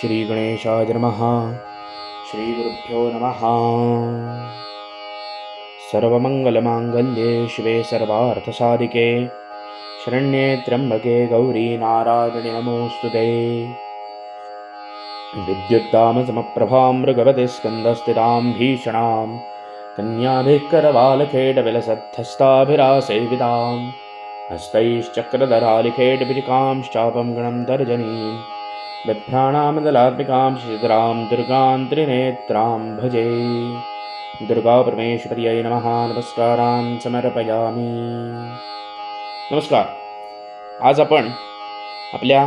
श्रीगणेशाय नमः। श्रीगुरुभ्यो नमः। सर्वमङ्गलमाङ्गल्ये शिवे सर्वार्थसाधिके शरण्ये त्र्यम्बके गौरी नारायणि नमोऽस्तु ते। विद्युत्तामसमप्रभां मृगवते स्कन्दस्थितां भीषणां कन्याभिः करवालखेडविलसद्धस्ताभिरासेवितां हस्तैश्चक्रधरालिखेडविरिकांश्चापं गणं तर्जनीं बिभ्राणामदलात्मिकां शिशिरां दुर्गां त्रिनेत्रां भजे। दुर्गापरमेश्वर्यै नमः नमस्कारां समर्पयामि। नमस्कार। आज आपण आपल्या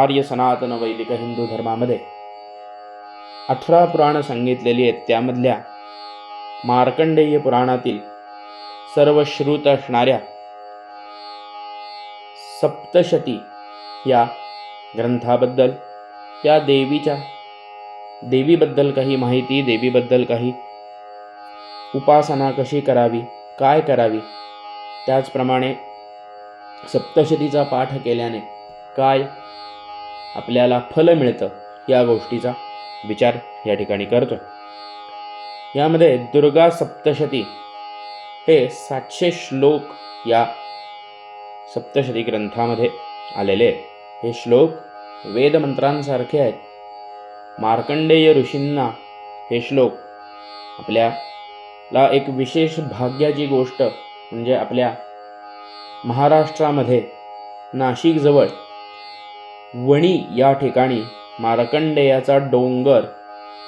आर्य सनातन वैदिक हिंदू धर्मामध्ये अठरा पुराणं सांगितलेली आहेत. त्यामधल्या मार्कंडेय पुराणातील सर्व श्रुत असणाऱ्या सप्तशती या ग्रंथाबद्दल या देवीच्या देवीबद्दल काही माहिती देवीबद्दल काही उपासना कशी करावी काय करावी त्याचप्रमाणे सप्तशतीचा पाठ केल्याने काय आपल्याला फल मिळतं या गोष्टीचा विचार या ठिकाणी करतो. यामध्ये दुर्गा सप्तशती हे सातशे श्लोक या सप्तशती ग्रंथामध्ये आलेले आहेत. हे श्लोक वेदमंत्रांसारखे आहेत. मार्कंडेय ऋषींना हे श्लोक आपल्याला एक विशेष भाग्याची गोष्ट म्हणजे आपल्या महाराष्ट्रामध्ये नाशिकजवळ वणी या ठिकाणी मार्कंडेयाचा डोंगर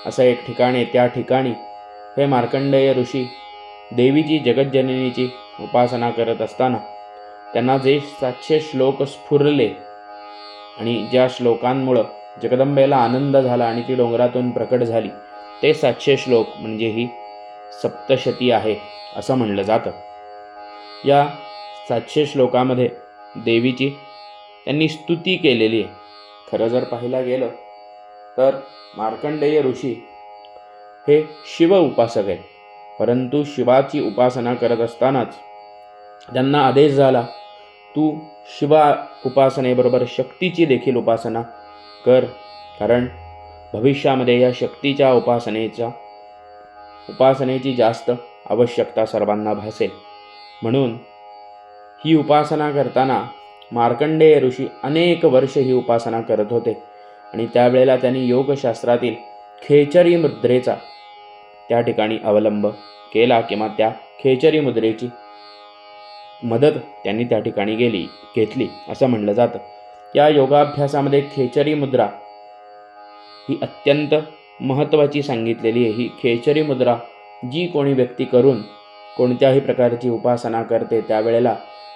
असं एक ठिकाण आहे. त्या ठिकाणी हे मार्कंडेय ऋषी देवीची जगज्जननीची उपासना करत असताना त्यांना जे सातशे श्लोक स्फुरले आणि ज्या श्लोकांमुळं जगदंबेला आनंद झाला आणि ती डोंगरातून प्रकट झाली ते सातशे श्लोक म्हणजे ही सप्तशती आहे असं म्हणलं जातं. या सातशे श्लोकामध्ये देवीची त्यांनी स्तुती केलेली आहे. खरं जर पाहायला गेलं तर मार्कंडेय ऋषी हे शिव उपासक आहेत. परंतु शिवाची उपासना करत असतानाच त्यांना आदेश झाला तू शिवा उपासनेबरोबर शक्तीची देखील उपासना कर कारण भविष्यामध्ये या शक्तीच्या उपासनेचा उपासनेची जास्त आवश्यकता सर्वांना भासेल. म्हणून ही उपासना करताना मार्कंडेय ऋषी अनेक वर्ष ही उपासना करत होते आणि त्यावेळेला त्यांनी योगशास्त्रातील खेचरी मुद्रेचा त्या ठिकाणी अवलंब केला किंवा त्या खेचरी मुद्रेची मदत त्यांनी त्या ठिकाणी गेली घेतली असं म्हणलं जातं. या योगाभ्यासामध्ये खेचरी मुद्रा ही अत्यंत महत्त्वाची सांगितलेली आहे. ही खेचरी मुद्रा जी कोणी व्यक्ती करून कोणत्याही प्रकारची उपासना करते त्यावेळेला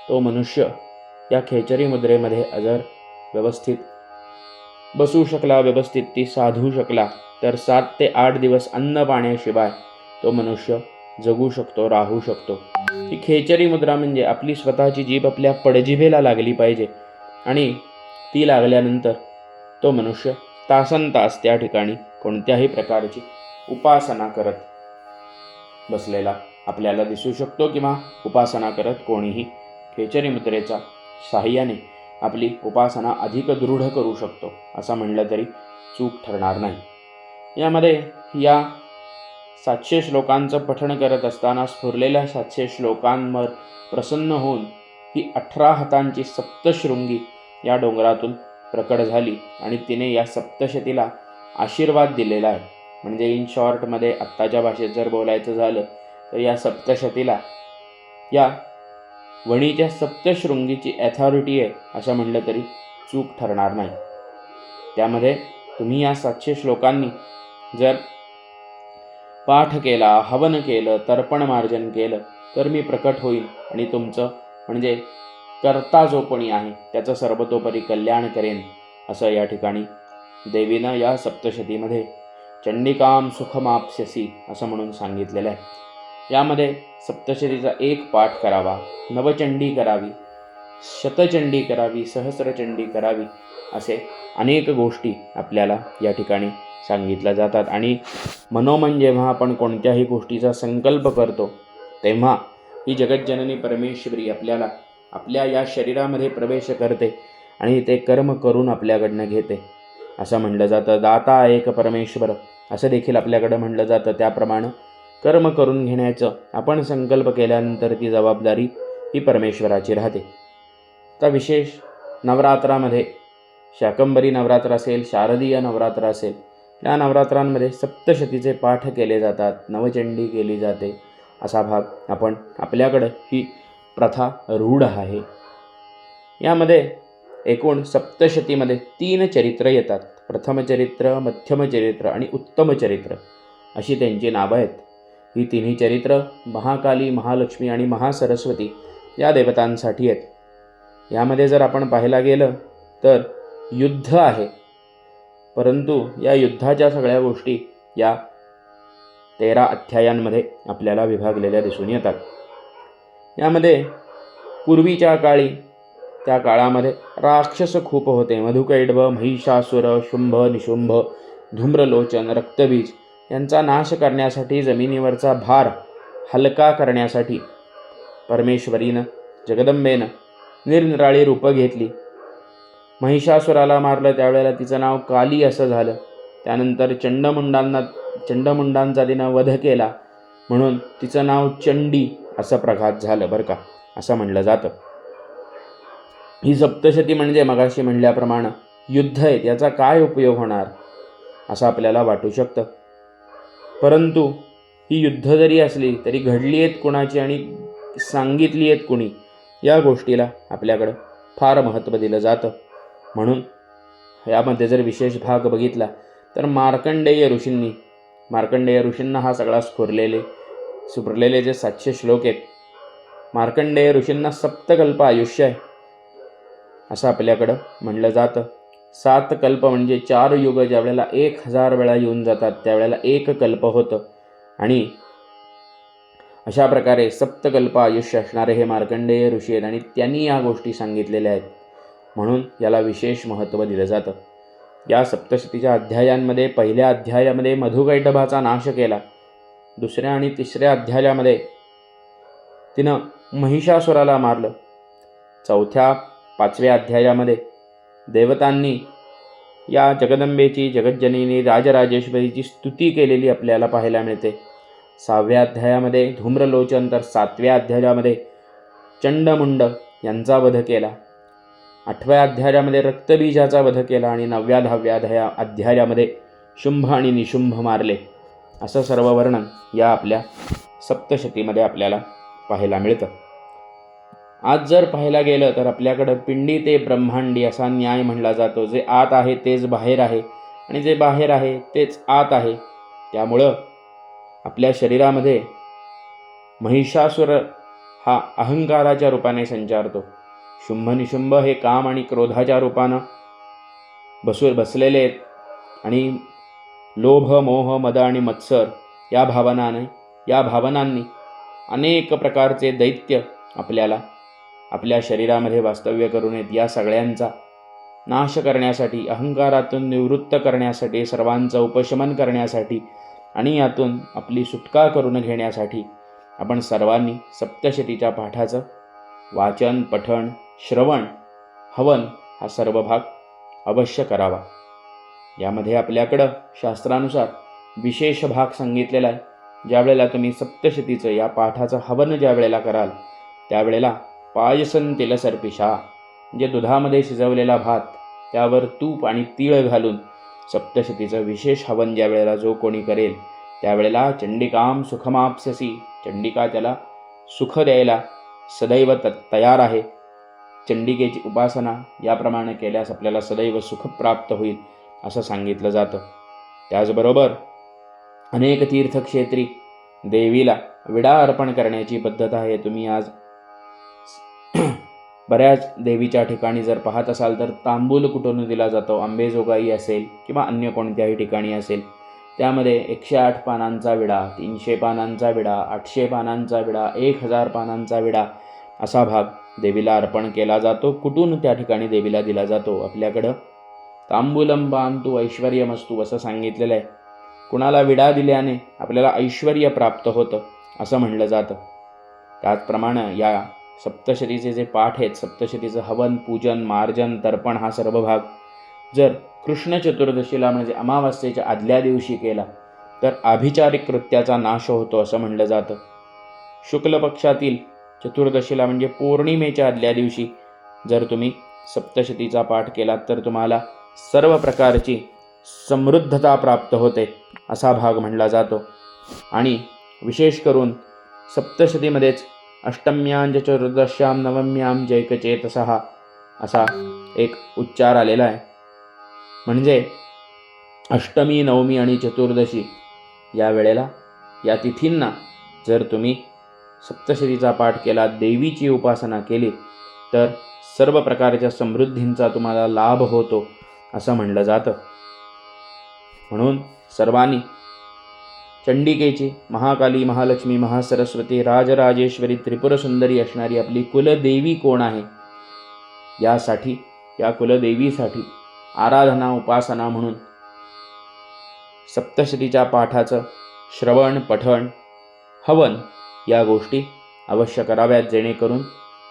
तो मनुष्य या खेचरी मुद्रेमध्ये अजर व्यवस्थित बसू शकला व्यवस्थित ती साधू शकला तर सात ते आठ दिवस अन्न पाण्याशिवाय तो मनुष्य जगू शकतो राहू शकतो. ही खेचरी मुद्रा म्हणजे आपली स्वतःची जीभ आपल्या पडजिभेला लागली पाहिजे आणि ती लागल्यानंतर तो मनुष्य तासन तास त्या ठिकाणी कोणत्याही प्रकारची उपासना करत बसलेला आपल्याला दिसू शकतो किंवा उपासना करत कोणीही खेचरी मुद्रेचा साह्याने आपली उपासना अधिक दृढ करू शकतो असं म्हणलं तरी चूक ठरणार नाही. यामध्ये या सातशे श्लोकांचं पठण करत असताना स्फुरलेल्या सातशे श्लोकांवर प्रसन्न होऊन ही अठरा हातांची सप्तशृंगी या डोंगरातून प्रकट झाली आणि तिने या सप्तशतीला आशीर्वाद दिलेला आहे. म्हणजे इन शॉर्टमध्ये आत्ताच्या भाषेत जर बोलायचं झालं तर या सप्तशतीला या वणीच्या सप्तशृंगीची ॲथॉरिटी आहे असं म्हणलं तरी चूक ठरणार नाही. त्यामध्ये तुम्ही या सातशे श्लोकांनी जर पाठ केला हवन केलं तर्पण मार्जन केलं तर मी प्रकट होईल आणि तुमचं म्हणजे कर्ता जो कोणी आहे त्याचं सर्वतोपरी कल्याण करेन असं या ठिकाणी देवीनं या सप्तशतीमध्ये चंडिकाम सुखमाप्स्यसी असं म्हणून सांगितलेलं आहे. यामध्ये सप्तशतीचा एक पाठ करावा नवचंडी करावी शतचंडी करावी सहस्रचंडी करावी असे अनेक गोष्टी आपल्याला या ठिकाणी सांगितल्या जातात. आणि मनोमन जेव्हा आपण कोणत्याही गोष्टीचा संकल्प करतो तेव्हा ही जगज्जननी परमेश्वरी आपल्याला आपल्या या शरीरामध्ये प्रवेश करते आणि ते कर्म करून आपल्याकडनं घेते. असं म्हणलं जातं. दाता एक परमेश्वर असं देखील आपल्याकडं म्हणलं जातं. त्याप्रमाणे कर्म करून घेण्याचं आपण संकल्प केल्यानंतर ती जबाबदारी ही परमेश्वराची राहते. तर विशेष नवरात्रामध्ये शाकंबरी नवरात्र असेल शारदीय नवरात्र असेल या नवरात्रांमध्ये सप्तशतीचे पाठ केले जातात नवचंडी केली जाते. असा भाग आपण आपल्याकडं ही प्रथा रूढ आहे. यामध्ये एकूण सप्तशतीमध्ये तीन चरित्र येतात. प्रथम चरित्र मध्यम चरित्र आणि उत्तम चरित्र अशी त्यांची नावं आहेत. ही तिन्ही चरित्र महाकाली महालक्ष्मी आणि महासरस्वती या देवतांसाठी आहेत. यामध्ये जर आपण पाहायला गेलं तर युद्ध आहे. परंतु या युद्धाच्या सगळ्या गोष्टी या तेरा अध्यायांमध्ये आपल्याला विभागलेल्या दिसून येतात. यामध्ये पूर्वीच्या काळी त्या काळामध्ये राक्षस खूप होते. मधुकैडव महिषासुर शुंभ निशुंभ धूम्रलोचन रक्तबीज यांचा नाश करण्यासाठी जमिनीवरचा भार हलका करण्यासाठी परमेश्वरीनं जगदंबेनं निरनिराळी रूपं घेतली. महिषासुराला मारलं त्यावेळेला तिचं नाव काली असं झालं. त्यानंतर चंडमुंडांना चंडमुंडांचा तिनं वध केला. म्हणून तिचं नाव चंडी असं प्रघात झालं बरं का असं म्हणलं जातं. ही सप्तशती म्हणजे मगाशी म्हणल्याप्रमाणे युद्ध आहेत याचा काय उपयोग होणार असं आपल्याला वाटू शकतं. परंतु ही युद्ध जरी असली तरी घडली आहेत कुणाची आणि सांगितली आहेत कुणी या गोष्टीला आपल्याकडं फार महत्त्व दिलं जातं. म्हणून यामध्ये जर विशेष भाग बघितला तर मार्कंडेय ऋषींनी मार्कंडेय ऋषींना हा सगळा स्फुरलेले स्फुरलेले जे सातशे श्लोक आहेत मार्कंडेय ऋषींना सप्तकल्प आयुष्य आहे असं आपल्याकडं म्हणलं जातं. सात कल्प म्हणजे चार युग ज्या वेळेला एक हजार वेळा येऊन जातात त्यावेळेला एक कल्प होतं. आणि अशा प्रकारे सप्तकल्प आयुष्य असणारे हे मार्कंडेय ऋषी आहेत आणि त्यांनी या गोष्टी सांगितलेल्या आहेत. म्हणून याला विशेष महत्त्व दिलं जातं. या सप्तशतीच्या अध्यायांमध्ये पहिल्या अध्यायामध्ये मधुकैटभाचा नाश केला. दुसऱ्या आणि तिसऱ्या अध्यायामध्ये तिनं महिषासुराला मारलं. चौथ्या पाचव्या अध्यायामध्ये देवतांनी या जगदंबेची जगज्जनीनी राजराजेश्वरीची स्तुती केलेली आपल्याला पाहायला मिळते. सहाव्या अध्यायामध्ये धूम्रलोचन तर सातव्या अध्यायामध्ये चंडमुंड यांचा वध केला. आठव्या अध्यायामध्ये रक्तबीजाचा वध केला आणि नवव्या दहाव्या अध्याया अध्यायामध्ये शुंभ आणि निशुंभ मारले. असं सर्व वर्णन या आपल्या सप्तशतीमध्ये आपल्याला पाहायला मिळतं. आज जर पाहायला गेलं तर आपल्याकडं पिंडी ते ब्रह्मांडी असा न्याय म्हणला जातो. जे आत आहे तेच बाहेर आहे आणि जे बाहेर आहे तेच आत आहे. त्यामुळं आपल्या शरीरामध्ये महिषासुर हा अहंकाराच्या रूपाने संचारतो. शुंभ निशुंभ हे काम आणि क्रोधाच्या रूपानं. बसू बसलेले आहेत. आणि लोभ मोह मद आणि मत्सर या भावनाने या भावनांनी अनेक प्रकारचे दैत्य आपल्याला आपल्या शरीरामध्ये वास्तव्य करून येत या सगळ्यांचा नाश करण्यासाठी अहंकारातून निवृत्त करण्यासाठी सर्वांचं उपशमन करण्यासाठी आणि यातून आपली सुटका करून घेण्यासाठी आपण सर्वांनी सप्तशतीच्या पाठाचं वाचन पठण श्रवण हवन हा सर्व भाग अवश्य करावा. यामध्ये आपल्याकडं शास्त्रानुसार विशेष भाग सांगितलेला आहे. ज्यावेळेला तुम्ही सप्तशतीचं या पाठाचं हवन ज्या वेळेला कराल त्यावेळेला पायसन तेल जे म्हणजे दुधामध्ये शिजवलेला भात त्यावर तूप आणि तीळ घालून सप्तशतीचं विशेष हवन ज्या वेळेला जो कोणी करेल त्यावेळेला चंडिकाम सुखमापससी चंडिका त्याला सुख द्यायला सदैव त तयार आहे. चंडिकेची उपासना याप्रमाणे केल्यास आपल्याला सदैव सुख प्राप्त होईल असं सांगितलं जातं. त्याचबरोबर अनेक तीर्थक्षेत्री देवीला विडा अर्पण करण्याची पद्धत आहे. तुम्ही आज बऱ्याच देवीच्या ठिकाणी जर पाहत असाल तर तांबूल कुठून दिला जातो? आंबेजोगाई असेल किंवा अन्य कोणत्याही ठिकाणी असेल. त्यामध्ये एकशे आठ पानांचा विडा तीनशे पानांचा विडा आठशे पानांचा विडा एक हजार पानांचा विडा असा भाग देवीला अर्पण केला जातो. कुठून त्या ठिकाणी देवीला दिला जातो? आपल्याकडं? तांबूलम बांतू ऐश्वर्यमस्तू असं सांगितलेलं आहे. कुणाला विडा दिल्याने आपल्याला ऐश्वर प्राप्त होतं असं म्हणलं जातं. त्याचप्रमाणे या सप्तशतीचे जे पाठ आहेत सप्तशतीचं हवन पूजन मार्जन तर्पण हा सर्व भाग जर कृष्ण चतुर्दशीला म्हणजे अमावास्येच्या आदल्या दिवशी केला तर आभिचारिक कृत्याचा नाश होतो असं म्हणलं जातं. शुक्ल पक्षातील चतुर्दशीला म्हणजे पौर्णिमेच्या आदल्या दिवशी जर तुम्ही सप्तशतीचा पाठ केलात तर तुम्हाला सर्व प्रकारची समृद्धता प्राप्त होते असा भाग म्हणला जातो. आणि विशेष करून सप्तशतीमध्येच अष्टम्यां चतुर्दश्याम चतुर्दश्यां नवम्यां जैकचेतसः असा एक उच्चार आलेला आहे. म्हणजे अष्टमी नवमी आणि चतुर्दशी या वेळेला या तिथींना जर तुम्ही सप्तशतीचा पाठ केला देवीची उपासना केली तर सर्व प्रकारच्या समृद्धींचा तुम्हाला लाभ होतो असं म्हणलं जातं. म्हणून सर्वांनी चंडिकेची महाकाली महालक्ष्मी महासरस्वती राजराजेश्वरी त्रिपुरसुंदरी असणारी आपली कुलदेवी कोण आहे? यासाठी या कुलदेवीसाठी आराधना उपासना म्हणून सप्तशतीच्या पाठाचं श्रवण पठण हवन या गोष्टी अवश्य कराव्यात जेणेकरून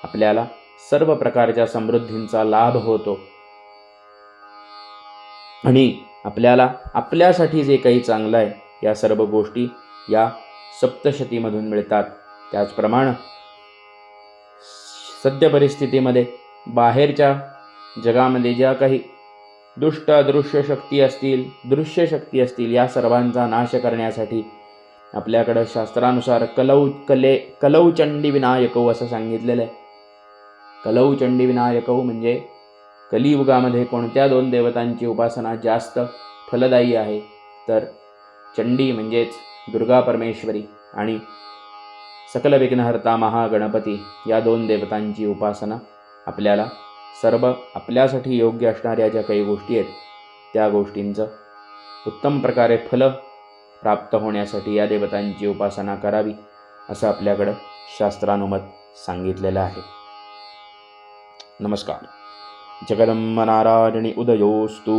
आपल्याला सर्व प्रकारच्या समृद्धींचा लाभ होतो. आणि आपल्याला आपल्यासाठी जे काही चांगलं आहे या सर्व गोष्टी या सप्तशतीमधून मिळतात. त्याचप्रमाणे सद्य परिस्थितीमध्ये बाहेरच्या जगामध्ये ज्या काही दुष्ट अदृश्य शक्ती असतील दृश्य शक्ती असतील या सर्वांचा नाश करण्यासाठी आपल्याकडं शास्त्रानुसार कलौ कले कलौ चंडी विनायकौ असं सांगितलेलं आहे कलौ चंडी विनायकौ म्हणजे कलियुगामध्ये कोणत्या दोन देवतांची उपासना जास्त फलदायी आहे? तर चंडी म्हणजेच दुर्गा परमेश्वरी आणि सकल विघ्नहर्ता महागणपती या दोन देवतांची उपासना आपल्याला सर्व आपल्यासाठी योग्य असणाऱ्या ज्या काही गोष्टी आहेत त्या गोष्टींचं उत्तम प्रकारे फल प्राप्त होण्यासाठी या देवतांची उपासना करावी असं आपल्याकडं शास्त्रानुमत सांगितलेलं आहे. नमस्कार. जगदम्बनारायणी उदयोस्तू.